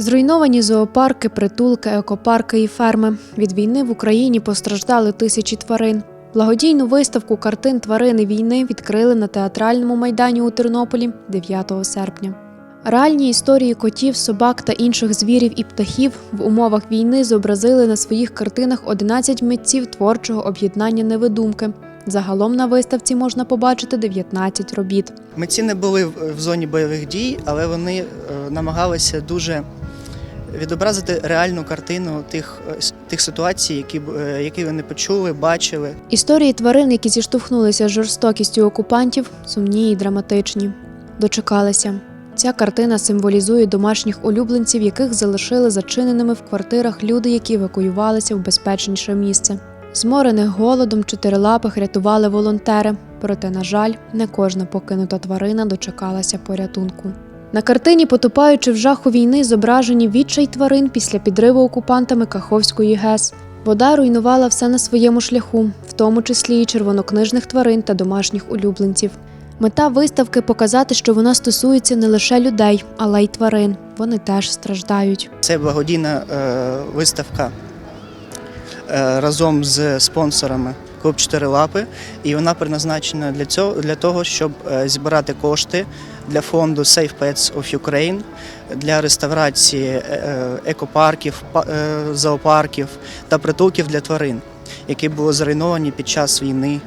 Зруйновані зоопарки, притулки, екопарки і ферми. Від війни в Україні постраждали тисячі тварин. Благодійну виставку картин тварини війни відкрили на театральному майдані у Тернополі 9 серпня. Реальні історії котів, собак та інших звірів і птахів в умовах війни зобразили на своїх картинах 11 митців творчого об'єднання невидумки. Загалом на виставці можна побачити 19 робіт. Митці не були в зоні бойових дій, але вони е, намагалися дуже відобразити реальну картину тих, е, тих ситуацій, які, е, які вони почули, бачили. Історії тварин, які зіштовхнулися з жорстокістю окупантів, сумні і драматичні. Дочекалися. Ця картина символізує домашніх улюбленців, яких залишили зачиненими в квартирах люди, які евакуювалися в безпечніше місце. Зморених голодом чотирилапих рятували волонтери, проте, на жаль, не кожна покинута тварина дочекалася порятунку. На картині, потопаючи в жаху війни, зображені відчай тварин після підриву окупантами Каховської ГЕС. Вода руйнувала все на своєму шляху, в тому числі і червонокнижних тварин та домашніх улюбленців. Мета виставки показати, що вона стосується не лише людей, але й тварин. Вони теж страждають. Це благодійна е, виставка е, разом з спонсорами Клуб Чотири Лапи, і вона призначена для цього для того, щоб е, зібрати кошти для фонду Safe Pets of Ukraine для реставрації е, е, екопарків, зоопарків та притулків для тварин, які були зруйновані під час війни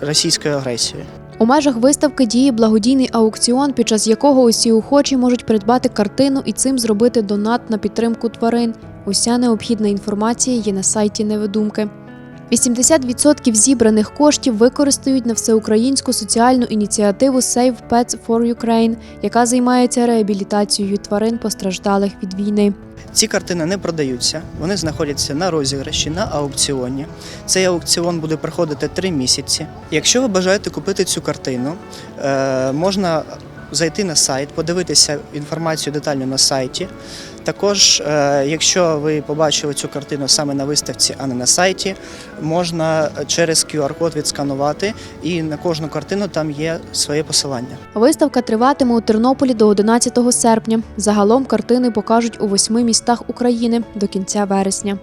російської агресії. У межах виставки діє благодійний аукціон, під час якого усі охочі можуть придбати картину і цим зробити донат на підтримку тварин. Уся необхідна інформація є на сайті Невидумки. 80% зібраних коштів використають на всеукраїнську соціальну ініціативу Save Pets for Ukraine, яка займається реабілітацією тварин, постраждалих від війни. Ці картини не продаються, вони знаходяться на розіграші на аукціоні. Цей аукціон буде проходити три місяці. Якщо ви бажаєте купити цю картину, е, можна зайти на сайт, подивитися інформацію детально на сайті. Також, е, якщо ви побачили цю картину саме на виставці, а не на сайті, можна через QR-код відсканувати, і на кожну картину там є своє посилання. Виставка триватиме у Тернополі до 11 серпня. Загалом картини покажуть у восьми містах України до кінця вересня.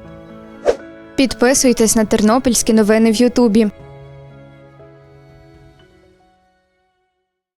Підписуйтесь на тернопільські новини в Ютубі.